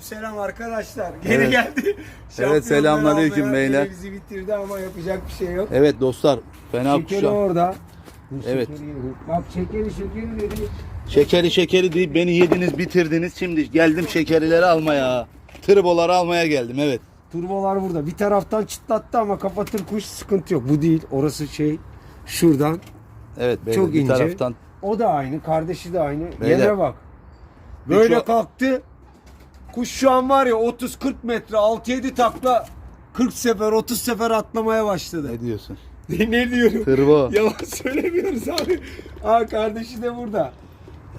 Selam arkadaşlar. Geri Evet. geldi. Evet, selamünaleyküm beyler. Bizi bitirdi ama yapacak bir şey yok. Evet dostlar fena Şekeri kuşa. orada. Evet. Bak şekeri şekeri dedi. Şekeri şekeri deyip beni yediniz bitirdiniz. Şimdi geldim şekerileri almaya. Triboları almaya geldim evet. Turbolar burada. Bir taraftan çıtlattı ama kapatır kuş sıkıntı yok. Bu değil. Orası şey şuradan. Evet beyler, Çok bir ince. taraftan. O da aynı. Kardeşi de aynı. Beyler. Yeme bak. Böyle Birçok- kalktı. Kuş şu an var ya 30-40 metre 6-7 takla 40 sefer 30 sefer atlamaya başladı. Ne diyorsun? Ne, ne diyorum? Tırbo. Yalan söylemiyoruz abi. Aa kardeşi de burada.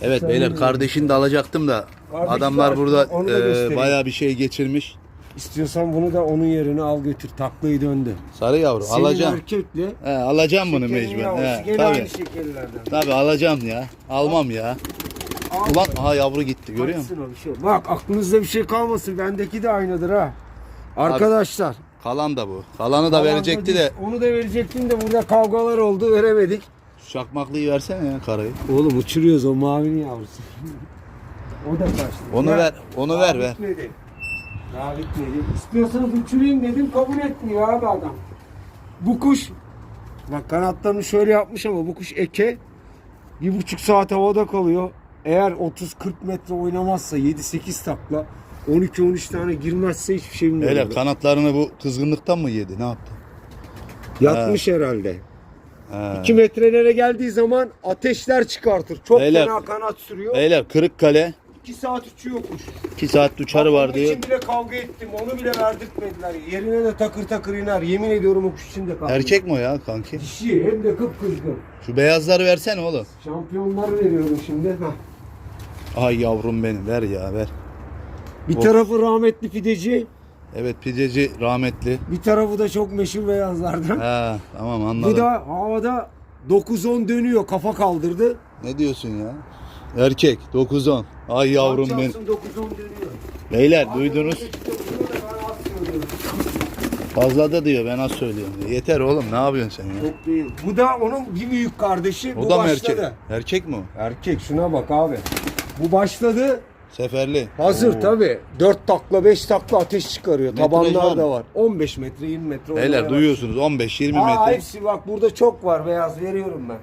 Evet Sen beyler kardeşini de alacaktım da Kardeşi adamlar var, burada onu da e, göstereyim. bayağı bir şey geçirmiş. İstiyorsan bunu da onun yerine al götür. Taklayı döndü. Sarı yavru Senin alacağım. erkekle He, alacağım bunu şekerin mecbur. yavrusu. He, Gene tabii. aynı şekerlerden. Tabii alacağım ya. Almam ya. Ulan aha yavru gitti görüyor musun? Kaçsın o bir şey. Bak aklınızda bir şey kalmasın. Bendeki de aynıdır ha. Arkadaşlar. Kalan da bu. Kalanı da Aman verecekti da- de Onu da verecektim de burada kavgalar oldu veremedik. şu çakmaklıyı versene ya karayı. Oğlum uçuruyoruz o mavinin yavrusu. o da kaçtı. Onu Ya, ver, onu ver ver. bitmedi. Daha bitmedi. İstiyorsanız uçurayım dedim kabul etmiyor abi adam. Bu kuş bak kanatlarını şöyle yapmış ama bu kuş eke bir buçuk saat havada kalıyor. Eğer 30-40 metre oynamazsa 7-8 takla 12-13 tane girmezse hiçbir şey bilmiyorum. Beyler kanatlarını bu kızgınlıktan mı yedi? Ne yaptı? Yatmış herhalde. He. 2 metrelere geldiği zaman ateşler çıkartır. Çok Beyler. fena kanat sürüyor. Beyler Kırıkkale 2 saat uçuyor kuş. 2 saat uçarı Onun var diyor. için bile kavga ettim. Onu bile verdirtmediler. Yerine de takır takır iner. Yemin ediyorum o kuş için de kavga. Erkek mi o ya kanki? Dişi hem de kıpkızgın. Şu beyazları versene oğlum. Şampiyonları veriyorum şimdi. Hah. Ay yavrum benim ver ya ver. Bir Of. tarafı rahmetli pideci, Evet pideci rahmetli. bir tarafı da çok meşhur beyazlardan. He tamam anladım. Bu da havada 9-10 dönüyor. Kafa kaldırdı. Ne diyorsun ya? Erkek 9-10. Ay yavrum Bak benim. çarpsın 9-10 dönüyor. Beyler duydunuz. Fazla da diyor ben az söylüyorum diyor. Yeter oğlum ne yapıyorsun sen ya? Çok değil. Bu da onun bir büyük kardeşi. O bu da mı erkek? Erkek mi o? Erkek şuna bak abi. Bu başladı. Seferli. Hazır Oo. tabi. 4 takla 5 takla ateş çıkarıyor. Metraj Tabanlar mı? da var. 15 metre 20 metre. Beyler duyuyorsunuz 15-20 bak. Aa, metre. hepsi bak burada çok var beyaz veriyorum ben.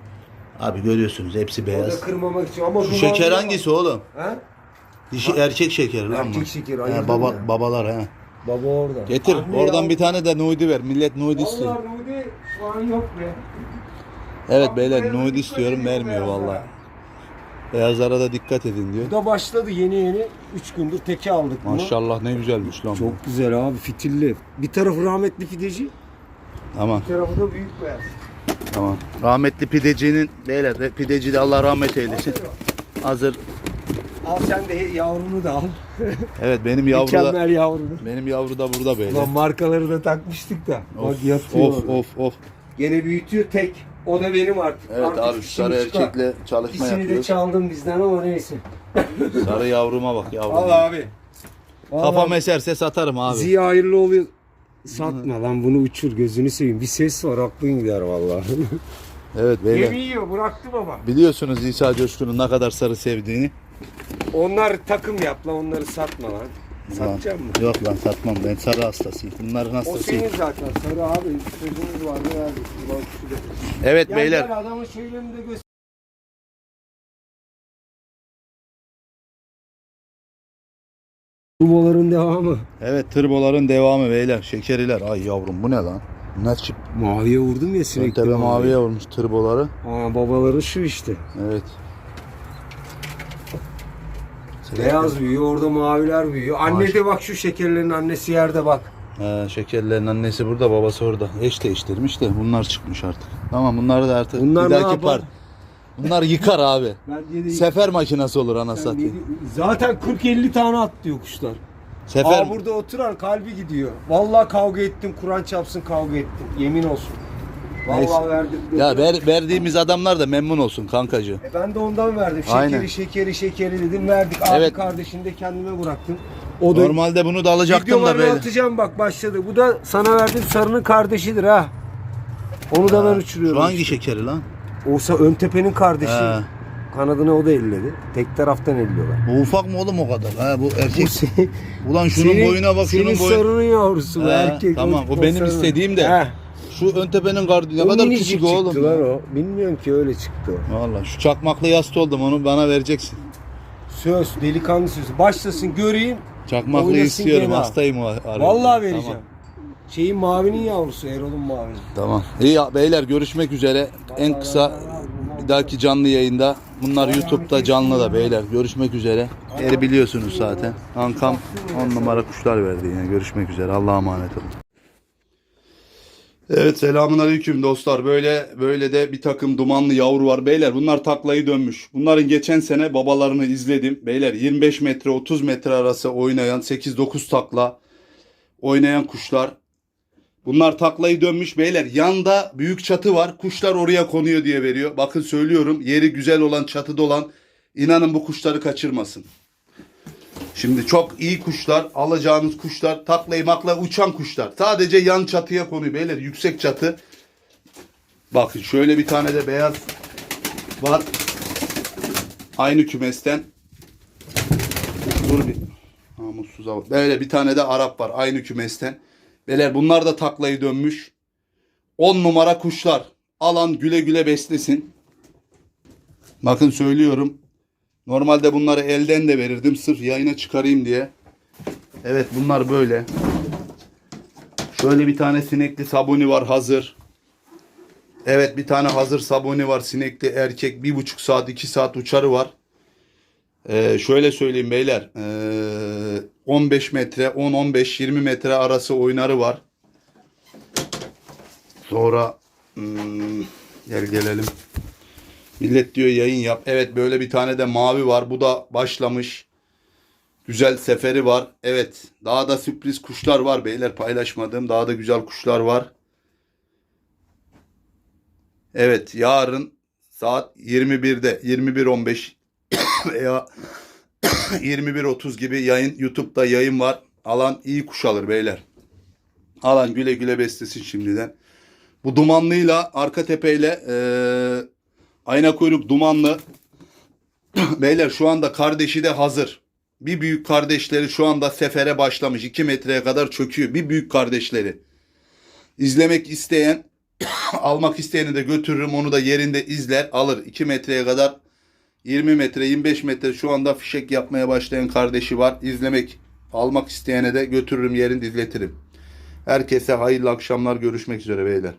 Abi görüyorsunuz hepsi Orada beyaz. kırmamak için ama Şu şeker bak. hangisi oğlum? He? Dişi erkek şekeri lan Erkek bu. He, ayırdın baba, mı? babalar he. Baba orada. Getir Anne oradan yavru. bir tane de nudi ver. Millet nudi istiyor. Vallahi Nudi şu an yok be. Evet beyler nudi istiyorum vermiyor vallahi. Beyazlara da dikkat edin diyor. Bu da başladı yeni yeni. 3 gündür teke aldık bunu. Maşallah ne güzelmiş lan bu. Çok güzel abi fitilli. Bir tarafı rahmetli fideci, Tamam bir tarafı da büyük beyaz. tamam. Rahmetli pidecinin beyler de- pideci de Allah rahmet eylesin. Hazır. Al sen de yavrunu da al. Evet benim yavru da Mükemmel yavrunu. benim yavru da burada beyler. Ulan markaları da takmıştık da. Of, Bak yatıyor. of orada. of of. Gene büyütüyor tek. O da benim artık. Evet Artık abi sarı çıkar. erkekle çalışma İkisini de yapıyoruz. çaldım bizden ama neyse. Sarı yavruma bak yavrum. Al abi. Kafam eserse satarım abi. Ziya hayırlı oluyor. Satma lan bunu uçur gözünü seveyim. Bir ses var aklın gider vallahi. Evet beyler. Yemi yiyor bıraktım ama. Biliyorsunuz İsa Coşkun'un ne kadar sarı sevdiğini. Onlar takım yap lan onları satma lan. Satacağım mı? Yok lan satmam ben sarı hastasıyım. Bunların O hastasıyım. senin zaten sarı abi. Sözümüz vardı verdik. Evet Gel beyler. gel adamın şeylerini de göster. Turboların devamı. Evet tırboların devamı beyler. Şekeriler. Ay yavrum bu ne lan? Bunlar çip. Maviye vurdum ya Ön sürekli. tepe maviye vurmuş tırboları. Aa, babaları şu işte. Evet. Beyaz büyüyor, orada maviler büyüyor. Anne de bak şu şekerlerin annesi yerde bak. He, şekerlerin annesi burada babası orada. Eş değiştirmiş de bunlar çıkmış artık. Tamam bunları da artık Bunlar bir ne dahaki yapar? par. Bunlar yıkar abi. Ben dedi, Sefer makinesi olur ana sen satayım. zaten 40-50 tane atlıyor kuşlar. Sefer Aa burada oturan kalbi gidiyor. Vallahi kavga ettim, Kur'an çapsın kavga ettim. Yemin olsun. Vallahi verdim. Ya ver, verdiğimiz adamlar da memnun olsun kankacı. E ben de ondan verdim. Şekeri Aynen. şekeri şekeri dedim verdik. Abi Evet. kardeşini de kendime bıraktım. O da Normalde bunu da alacaktım da videolarını böyle. atacağım bak başladı. Bu da sana verdiğim sarının kardeşidir ha. Onu da ben uçuruyorum. Şu hangi şekeri lan? Olsa ön tepenin kardeşi. He. kanadını o da elledi. Tek taraftan elliyorlar. Bu ufak mı oğlum o kadar? Ha bu erkek. Ulan şunun boyuna bak senin şunun boyuna. sorunun yavrusu bu He, erkek. tamam, o benim sorunu. istediğim de. He. Şu ön tepenin gardı ne O kadar minicik küçük oğlum. çıktı lan o. Bilmiyorum ki öyle çıktı. o. Valla şu çakmaklı yastı oldum onu bana vereceksin. Söz delikanlı sözü. Başlasın göreyim. Çakmaklı Oynasın istiyorum gene hastayım o arada. Vallahi vereceğim. Şeyin mavinin yavrusu Erol'un mavini. tamam. İyi ya, beyler görüşmek üzere. En kısa bir dahaki canlı yayında. Bunlar YouTube'da canlı da beyler. Görüşmek üzere. Yeri biliyorsunuz zaten. Ankam 10 numara kuşlar verdi yine. Görüşmek üzere. Allah'a emanet olun. Evet selamun aleyküm dostlar. Böyle böyle de bir takım dumanlı yavru var. Beyler bunlar taklayı dönmüş. Bunların geçen sene babalarını izledim. Beyler 25 metre 30 metre arası oynayan 8-9 takla oynayan kuşlar. Bunlar taklayı dönmüş beyler. Yanda büyük çatı var. Kuşlar oraya konuyor diye veriyor. Bakın söylüyorum yeri güzel olan çatıda olan inanın bu kuşları kaçırmasın. Şimdi çok iyi kuşlar, alacağınız kuşlar, taklayı makla uçan kuşlar. Sadece yan çatıya konuyor beyler. Yüksek çatı. Bakın şöyle bir tane de beyaz var. Aynı kümesten. Dur bir. Namussuz hava. Böyle bir tane de Arap var aynı kümesten. Beyler bunlar da taklayı dönmüş. 10 numara kuşlar. Alan güle güle beslesin. Bakın söylüyorum. Normalde bunları elden de verirdim sırf yayına çıkarayım diye. Evet bunlar böyle. Şöyle bir tane sinekli sabuni var hazır. Evet bir tane hazır sabuni var sinekli erkek. Bir buçuk saat iki saat uçarı var. Ee, şöyle söyleyeyim beyler. Ee, 15 metre 10-15-20 metre arası oynarı var. Sonra hmm, gel gelelim. Millet diyor yayın yap. Evet böyle bir tane de mavi var. Bu da başlamış. Güzel seferi var. Evet daha da sürpriz kuşlar var beyler paylaşmadığım. Daha da güzel kuşlar var. Evet yarın saat 21'de 21.15 veya 21.30 gibi yayın YouTube'da yayın var. Alan iyi kuş alır beyler. Alan güle güle beslesin şimdiden. Bu dumanlıyla arka tepeyle eee ayna kuyruk dumanlı beyler şu anda kardeşi de hazır. Bir büyük kardeşleri şu anda sefere başlamış. 2 metreye kadar çöküyor. Bir büyük kardeşleri. İzlemek isteyen almak isteyeni de götürürüm. Onu da yerinde izler alır. 2 metreye kadar 20 metre 25 metre şu anda fişek yapmaya başlayan kardeşi var. İzlemek almak isteyene de götürürüm yerinde izletirim. Herkese hayırlı akşamlar görüşmek üzere beyler.